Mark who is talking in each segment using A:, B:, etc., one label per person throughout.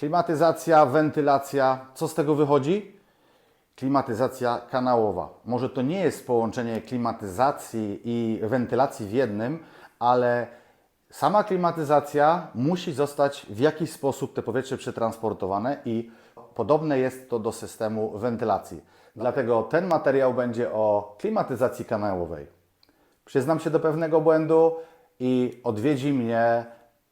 A: Klimatyzacja, wentylacja, co z tego wychodzi? Klimatyzacja kanałowa. Może to nie jest połączenie klimatyzacji i wentylacji w jednym, ale sama klimatyzacja musi zostać w jakiś sposób te powietrze przetransportowane i podobne jest to do systemu wentylacji. Dlatego ten materiał będzie o klimatyzacji kanałowej. Przyznam się do pewnego błędu i odwiedzi mnie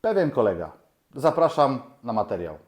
A: pewien kolega. Zapraszam na materiał.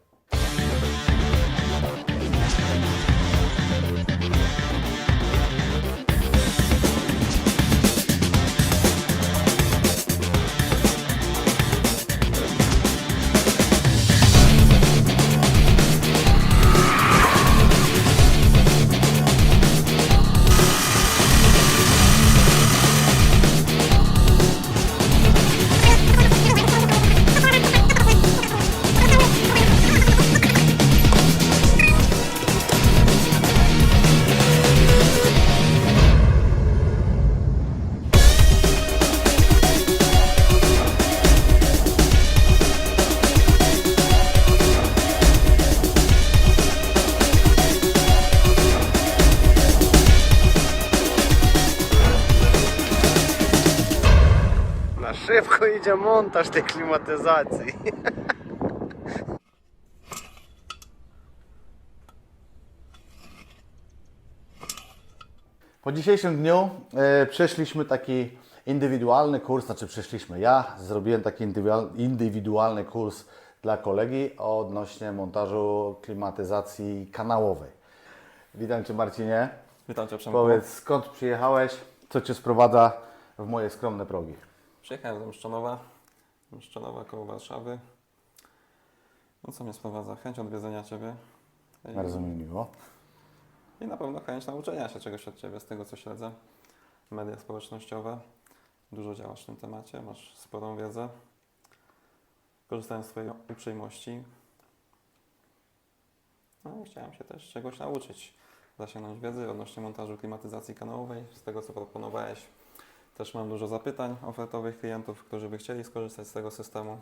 B: Idzie montaż tej klimatyzacji.
A: Po dzisiejszym dniu e, przeszliśmy taki indywidualny kurs, znaczy przeszliśmy, ja zrobiłem taki indywidual- indywidualny kurs dla kolegi odnośnie montażu klimatyzacji kanałowej. Witam Cię Marcinie.
C: Witam Cię Przemku.
A: Powiedz skąd przyjechałeś, co Cię sprowadza w moje skromne progi.
C: Przyjechałem do Mszczonowa, Mszczonowa koło Warszawy. No co mnie sprowadza? Chęć odwiedzenia Ciebie. I,
A: Bardzo mi miło.
C: I na pewno chęć nauczenia się czegoś od Ciebie, z tego co śledzę. Media społecznościowe. Dużo działasz w tym temacie, masz sporą wiedzę. Korzystałem z Twojej uprzejmości. No i chciałem się też czegoś nauczyć. Zasięgnąć wiedzy odnośnie montażu klimatyzacji kanałowej. Z tego co proponowałeś, też mam dużo zapytań ofertowych klientów, którzy by chcieli skorzystać z tego systemu.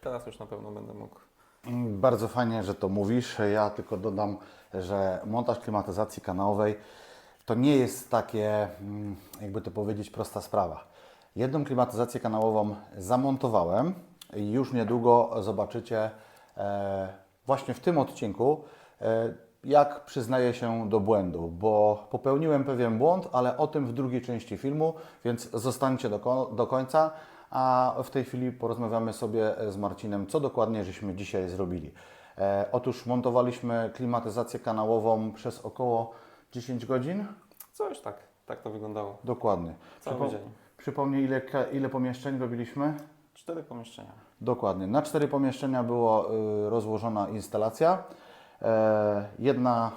C: Teraz już na pewno będę mógł.
A: Bardzo fajnie, że to mówisz. Ja tylko dodam, że montaż klimatyzacji kanałowej to nie jest takie, mm, jakby to powiedzieć, prosta sprawa. Jedną klimatyzację kanałową zamontowałem i już niedługo zobaczycie e, właśnie w tym odcinku, e, jak przyznaję się do błędu, bo popełniłem pewien błąd, ale o tym w drugiej części filmu, więc zostańcie do, do końca. A w tej chwili porozmawiamy sobie z Marcinem, co dokładnie żeśmy dzisiaj zrobili. E, otóż montowaliśmy klimatyzację kanałową przez około 10 godzin.
C: Coś tak, tak to wyglądało.
A: Dokładnie.
C: Cały dzień.
A: Przypomnij, ile, ile pomieszczeń robiliśmy?
C: Cztery pomieszczenia.
A: Dokładnie. Na cztery pomieszczenia była y, rozłożona instalacja. E, jedna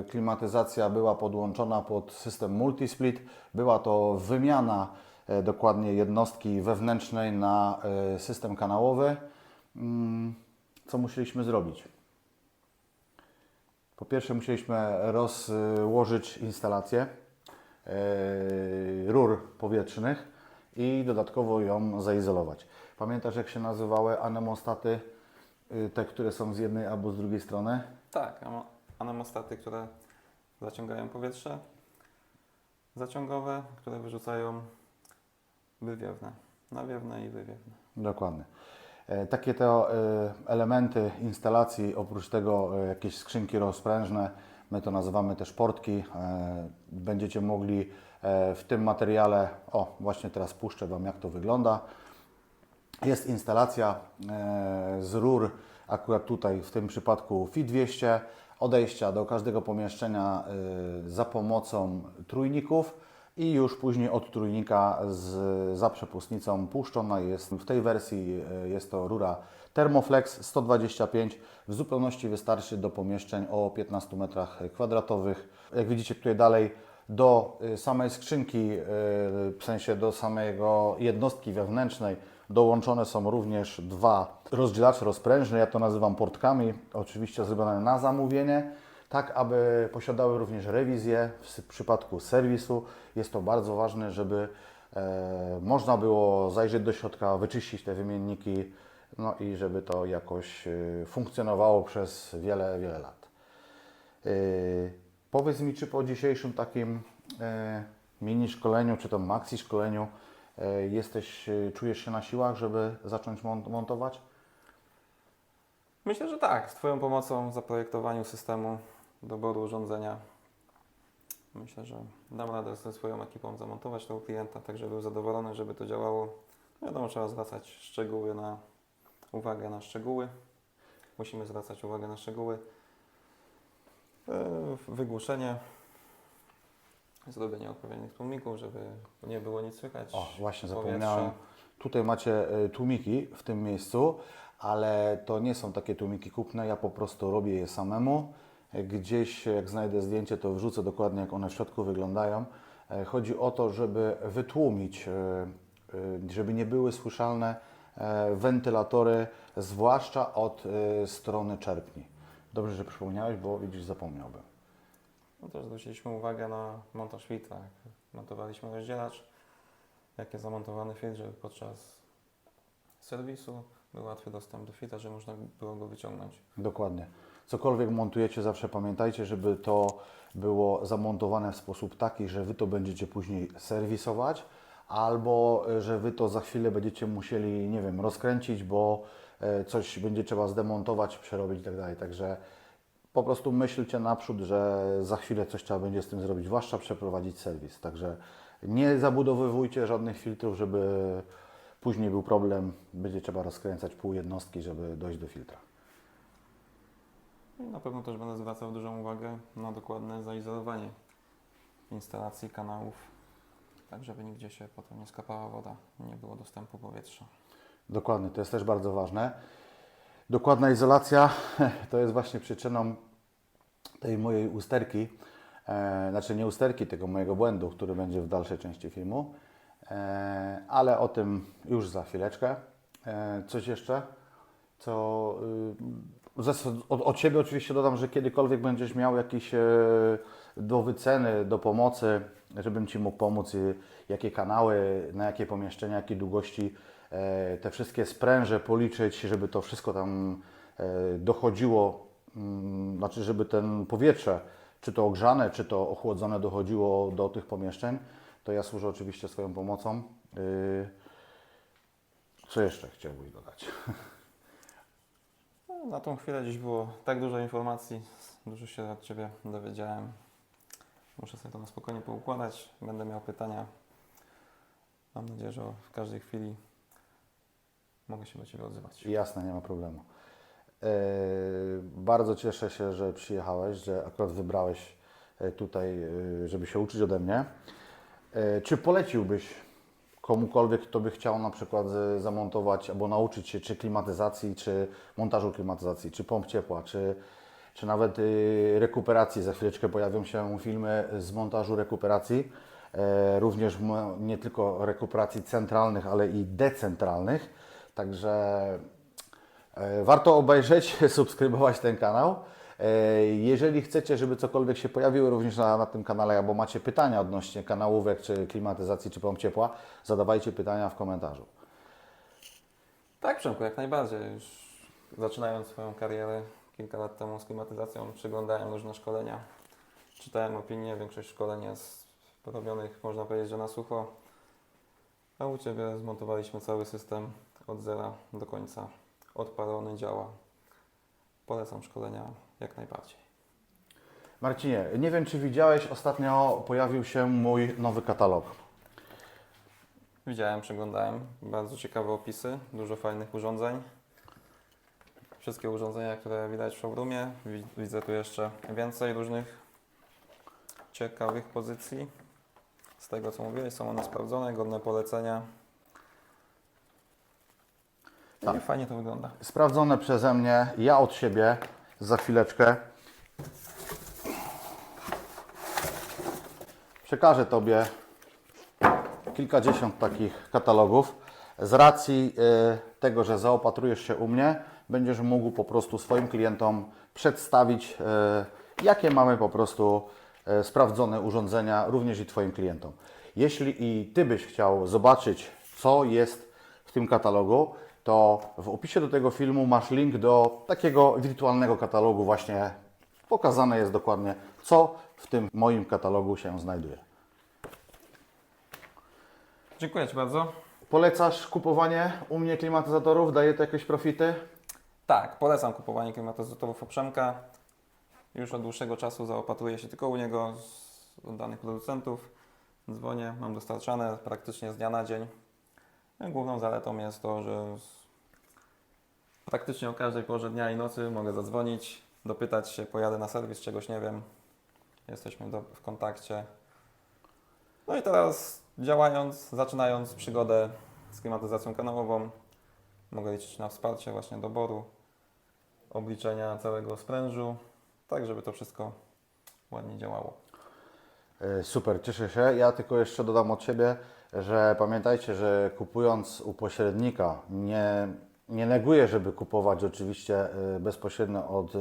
A: y, klimatyzacja była podłączona pod system multisplit. Była to wymiana e, dokładnie jednostki wewnętrznej na e, system kanałowy. Mm, Co musieliśmy zrobić? Po pierwsze musieliśmy rozłożyć instalację e, rur powietrznych i dodatkowo ją zaizolować. Pamiętasz jak się nazywały anemostaty, te, które są z jednej albo z drugiej strony?
C: Tak, anemostaty, które zaciągają powietrze, zaciągowe, które wyrzucają wywiewne, nawiewne i wywiewne.
A: Dokładnie. E, Takie to e, elementy instalacji, oprócz tego e, jakieś skrzynki rozprężne, my to nazywamy też portki. E, Będziecie mogli w tym materiale, o właśnie teraz puszczę Wam jak to wygląda. Jest instalacja e, z rur, akurat tutaj w tym przypadku FI200, odejścia do każdego pomieszczenia e, za pomocą trójników i już później od trójnika z, za przepustnicą puszczona jest. W tej wersji e, jest to rura Thermoflex 125. W zupełności wystarczy do pomieszczeń o 15 metrach kwadratowych. Jak widzicie tutaj dalej do samej skrzynki, w sensie do samego jednostki wewnętrznej dołączone są również dwa rozdzielacze rozprężne, ja to nazywam portkami, oczywiście zrobione na zamówienie, tak aby posiadały również rewizję w przypadku serwisu. Jest to bardzo ważne, żeby e, można było zajrzeć do środka, wyczyścić te wymienniki, no i żeby to jakoś y, funkcjonowało przez wiele, wiele lat. Y, Powiedz mi, czy po dzisiejszym takim e, mini szkoleniu, czy to maxi szkoleniu e, jesteś, e, czujesz się na siłach, żeby zacząć mont- montować?
C: Myślę, że tak. Z Twoją pomocą w zaprojektowaniu systemu, doboru urządzenia. Myślę, że dam radę ze swoją ekipą zamontować to u klienta, tak żeby był zadowolony, żeby to działało. Wiadomo, trzeba zwracać szczegóły na uwagę na szczegóły. Musimy zwracać uwagę na szczegóły. Yy, Wygłuszenie, zrobienie odpowiednich tłumików, żeby nie było nic słychać.
A: O, właśnie
C: powietrza.
A: zapomniałem. Tutaj macie e, tłumiki w tym miejscu, ale to nie są takie tłumiki kupne, ja po prostu robię je samemu. Gdzieś jak znajdę zdjęcie, to wrzucę dokładnie jak one w środku wyglądają. E, Chodzi o to, żeby wytłumić, e, e, żeby nie były słyszalne wentylatory, zwłaszcza od strony czerpni. Dobrze, że przypomniałeś, bo widzisz, zapomniałbym.
C: No też zwróciliśmy uwagę na montaż filtra. Montowaliśmy rozdzielacz, jak jest zamontowany filtr, żeby podczas serwisu był łatwy dostęp do filtra, że można było go wyciągnąć.
A: Dokładnie. Cokolwiek montujecie, zawsze pamiętajcie, żeby to było zamontowane w sposób taki, że Wy to będziecie później serwisować, albo e, że Wy to za chwilę będziecie musieli, nie wiem, rozkręcić, bo e, coś będzie trzeba zdemontować, przerobić itd. Także po prostu myślcie naprzód, że za chwilę coś trzeba będzie z tym zrobić, zwłaszcza przeprowadzić serwis. Także nie zabudowywujcie żadnych filtrów, żeby później był problem, będzie trzeba rozkręcać pół jednostki, żeby dojść do filtra.
C: I na pewno też będę zwracał dużą uwagę na dokładne zaizolowanie instalacji kanałów, tak żeby nigdzie się potem nie skapała woda, nie było dostępu powietrza.
A: Dokładnie, to jest też bardzo ważne. Dokładna izolacja to jest właśnie przyczyną tej mojej usterki, e, znaczy nie usterki, tego mojego błędu, który będzie w dalszej części filmu, e, ale o tym już za chwileczkę. E, coś jeszcze, co y, od, od Ciebie oczywiście dodam, że kiedykolwiek będziesz miał jakieś e, do wyceny, do pomocy, żebym Ci mógł pomóc, jakie kanały, na jakie pomieszczenia, jakie długości te wszystkie spręże policzyć, żeby to wszystko tam e, dochodziło, mm, znaczy żeby ten powietrze, czy to ogrzane, czy to ochłodzone dochodziło do tych pomieszczeń, to ja służę oczywiście swoją pomocą. Y, Co jeszcze chciałbyś dodać?
C: No, Na tą chwilę dziś było tak dużo informacji, dużo się od Ciebie dowiedziałem. Muszę sobie to na spokojnie poukładać, będę miał pytania. Mam nadzieję, że w każdej chwili mogę się do Ciebie odzywać.
A: Jasne, nie ma problemu. E, bardzo cieszę się, że przyjechałeś, że akurat wybrałeś e, tutaj, e, żeby się uczyć ode mnie. Czy poleciłbyś komukolwiek, kto by chciał na przykład zamontować albo nauczyć się czy klimatyzacji, czy montażu klimatyzacji, czy pomp ciepła, czy, czy nawet e, rekuperacji. Za chwileczkę pojawią się filmy z montażu rekuperacji. Również nie tylko rekuperacji centralnych, ale i decentralnych. Także E, Warto obejrzeć, subskrybować ten kanał. E, Jeżeli chcecie, żeby cokolwiek się pojawiło również na, na tym kanale, albo macie pytania odnośnie kanałówek, czy klimatyzacji, czy pomp ciepła, zadawajcie pytania w komentarzu.
C: Tak, Przemku, jak najbardziej. Już zaczynając swoją karierę kilka lat temu z klimatyzacją, przyglądałem różne szkolenia, czytałem opinie, większość szkoleń jest robionych, można powiedzieć, że na sucho. A u Ciebie zmontowaliśmy cały system od zera do końca. Odpalony, działa. Polecam szkolenia jak najbardziej.
A: Marcinie, nie wiem, czy widziałeś, ostatnio pojawił się mój nowy katalog.
C: Widziałem, przeglądałem. Bardzo ciekawe opisy, dużo fajnych urządzeń. Wszystkie urządzenia, które widać w showroomie. Wi- Widzę tu jeszcze więcej różnych ciekawych pozycji. Z tego co mówiłeś, są one sprawdzone, godne polecenia.
A: Tak.
C: fajnie to wygląda.
A: Sprawdzone przeze mnie, ja od siebie, za chwileczkę. Przekażę Tobie kilkadziesiąt takich katalogów. Z racji y, tego, że zaopatrujesz się u mnie, będziesz mógł po prostu swoim klientom przedstawić, y, jakie mamy po prostu y, sprawdzone urządzenia, również i Twoim klientom. Jeśli i Ty byś chciał zobaczyć, co jest w tym katalogu, to w opisie do tego filmu masz link do takiego wirtualnego katalogu. Właśnie pokazane jest dokładnie, co w tym moim katalogu się znajduje.
C: Dziękuję Ci bardzo.
A: Polecasz kupowanie u mnie klimatyzatorów? Daje to jakieś profity?
C: Tak, polecam kupowanie klimatyzatorów Oprzemka. Już od dłuższego czasu zaopatruję się tylko u niego z danych producentów. Dzwonię, mam dostarczane praktycznie z dnia na dzień. Główną zaletą jest to, że praktycznie o każdej porze dnia i nocy mogę zadzwonić, dopytać się, pojadę na serwis, czegoś nie wiem. Jesteśmy do, w kontakcie. No i teraz działając, zaczynając przygodę z klimatyzacją kanałową, mogę liczyć na wsparcie właśnie doboru, obliczenia całego sprężu, tak żeby to wszystko ładnie działało.
A: E, Super, cieszę się. Ja tylko jeszcze dodam od siebie, że pamiętajcie, że kupując u pośrednika, nie, nie neguję, żeby kupować oczywiście e, bezpośrednio od e,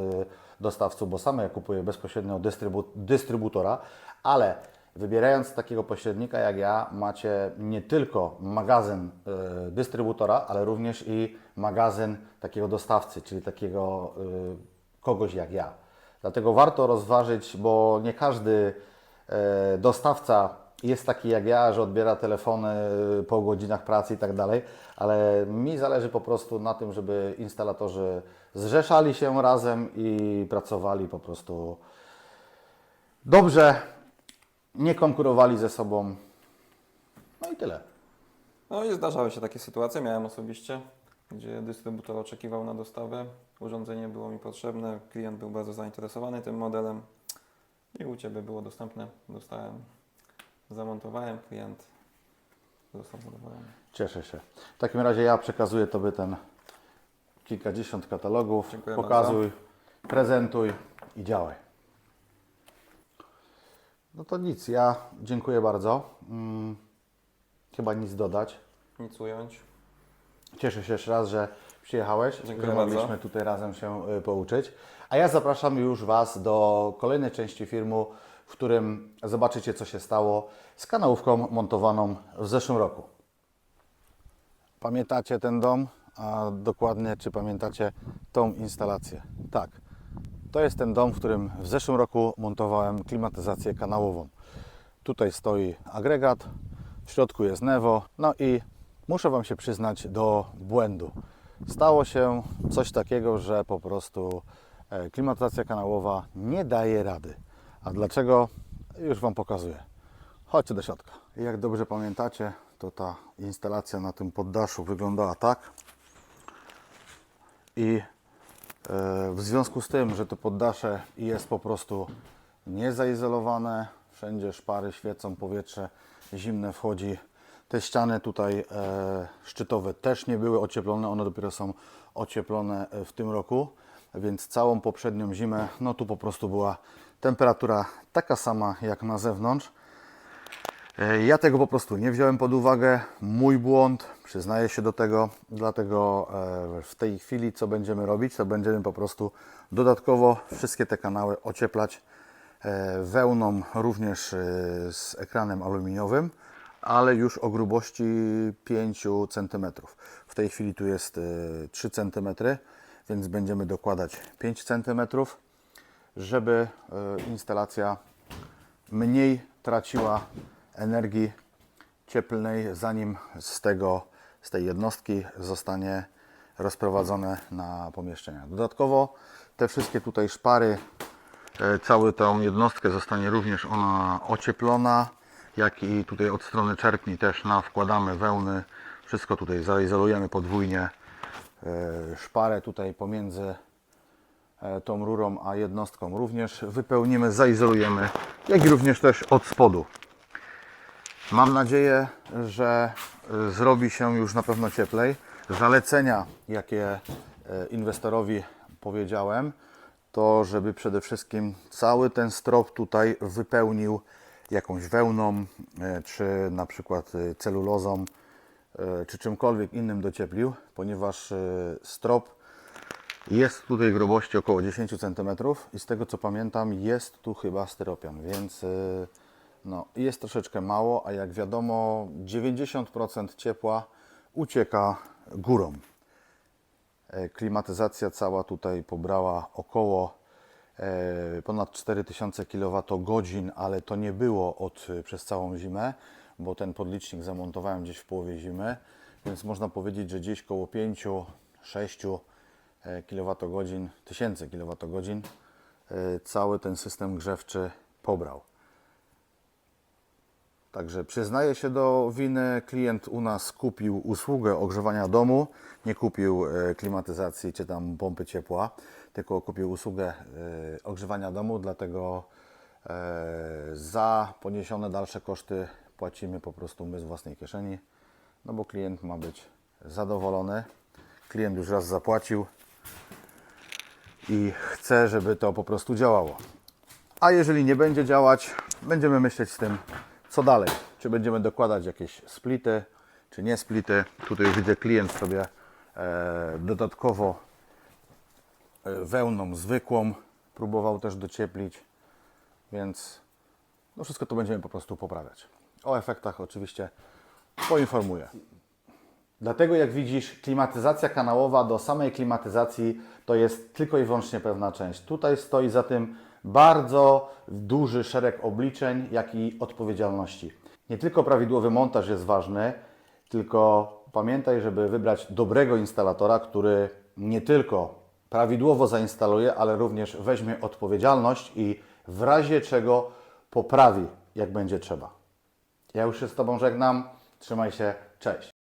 A: dostawców, bo sam ja kupuję bezpośrednio od dystrybu, dystrybutora, ale wybierając takiego pośrednika jak ja, macie nie tylko magazyn e, dystrybutora, ale również i magazyn takiego dostawcy, czyli takiego kogoś jak ja. Dlatego warto rozważyć, bo nie każdy dostawca jest taki jak ja, że odbiera telefony e, po godzinach pracy i tak dalej, ale mi zależy po prostu na tym, żeby instalatorzy zrzeszali się razem i pracowali po prostu dobrze, nie konkurowali ze sobą. No i tyle.
C: No i zdarzały się takie sytuacje, miałem osobiście, gdzie dystrybutor oczekiwał na dostawę, urządzenie było mi potrzebne, klient był bardzo zainteresowany tym modelem i u Ciebie było dostępne, dostałem, zamontowałem, klient został zadowolony.
A: Cieszę się. W takim razie ja przekazuję Tobie ten kilkadziesiąt katalogów.
C: Dziękuję
A: Pokazuj, prezentuj i działaj. No to nic, ja dziękuję bardzo. Mm, chyba nic dodać.
C: Nic ująć.
A: Cieszę się jeszcze raz, że przyjechałeś,
C: Dziękuję
A: że
C: bardzo.
A: mogliśmy tutaj razem się y, pouczyć. A ja zapraszam już Was do kolejnej części filmu, w którym zobaczycie, co się stało z kanałówką montowaną w zeszłym roku. Pamiętacie ten dom? A dokładnie, czy pamiętacie tą instalację? Tak. To jest ten dom, w którym w zeszłym roku montowałem klimatyzację kanałową. Tutaj stoi agregat, w środku jest Nevo, no i muszę Wam się przyznać do błędu. Stało się coś takiego, że po prostu e, klimatyzacja kanałowa nie daje rady. A dlaczego? Już Wam pokazuję. Chodźcie do środka. Jak dobrze pamiętacie, to ta instalacja na tym poddaszu wyglądała tak. I e, w związku z tym, że to poddasze jest po prostu niezaizolowane, wszędzie szpary świecą, powietrze zimne wchodzi. Te ściany tutaj e, szczytowe też nie były ocieplone, one dopiero są ocieplone e, w tym roku, więc całą poprzednią zimę, no tu po prostu była temperatura taka sama jak na zewnątrz. E, Ja tego po prostu nie wziąłem pod uwagę. Mój błąd, przyznaję się do tego. Dlatego e, w tej chwili, co będziemy robić, to będziemy po prostu dodatkowo wszystkie te kanały ocieplać e, wełną, również z ekranem aluminiowym, ale już o grubości 5 cm. W tej chwili tu jest e, 3 cm, więc będziemy dokładać 5 cm, żeby e, instalacja mniej traciła energii cieplnej, zanim z, tego, z tej jednostki zostanie rozprowadzone na pomieszczenia. Dodatkowo te wszystkie tutaj szpary, e, całą tą jednostkę zostanie również ona ocieplona, jak i tutaj od strony czerpni też na wkładamy wełny. Wszystko tutaj zaizolujemy podwójnie. E, Szparę tutaj pomiędzy tą rurą a jednostką również wypełnimy, zaizolujemy, jak i również też od spodu. Mam nadzieję, że y, zrobi się już na pewno cieplej. Zalecenia, jakie e, inwestorowi powiedziałem, to żeby przede wszystkim cały ten strop tutaj wypełnił jakąś wełną, e, czy na przykład celulozą, e, czy czymkolwiek innym docieplił, ponieważ e, strop jest tutaj grubości około 10 cm i z tego co pamiętam jest tu chyba styropian, więc y, no, jest troszeczkę mało, a jak wiadomo 90% ciepła ucieka górą. E, Klimatyzacja cała tutaj pobrała około e, ponad 4000 kWh, ale to nie było od, przez całą zimę, bo ten podlicznik zamontowałem gdzieś w połowie zimy, więc można powiedzieć, że gdzieś koło 5-6 kWh, tysięcy kWh e, cały ten system grzewczy pobrał. Także przyznaję się do winy. Klient u nas kupił usługę ogrzewania domu, nie kupił e, klimatyzacji czy tam pompy ciepła, tylko kupił usługę e, ogrzewania domu, dlatego za poniesione dalsze koszty płacimy po prostu my z własnej kieszeni, no bo klient ma być zadowolony. Klient już raz zapłacił i chce, żeby to po prostu działało. A jeżeli nie będzie działać, będziemy myśleć z tym, co dalej. Czy będziemy dokładać jakieś splity, czy nie splity. Tutaj widzę klient sobie e, dodatkowo e, wełną zwykłą próbował też docieplić, więc no wszystko to będziemy po prostu poprawiać. O efektach oczywiście poinformuję. Dlatego jak widzisz, klimatyzacja kanałowa do samej klimatyzacji to jest tylko i wyłącznie pewna część. Tutaj stoi za tym bardzo duży szereg obliczeń, jak i odpowiedzialności. Nie tylko prawidłowy montaż jest ważny, tylko pamiętaj, żeby wybrać dobrego instalatora, który nie tylko prawidłowo zainstaluje, ale również weźmie odpowiedzialność i w razie czego poprawi, jak będzie trzeba. Ja już się z Tobą żegnam. Trzymaj się. Cześć.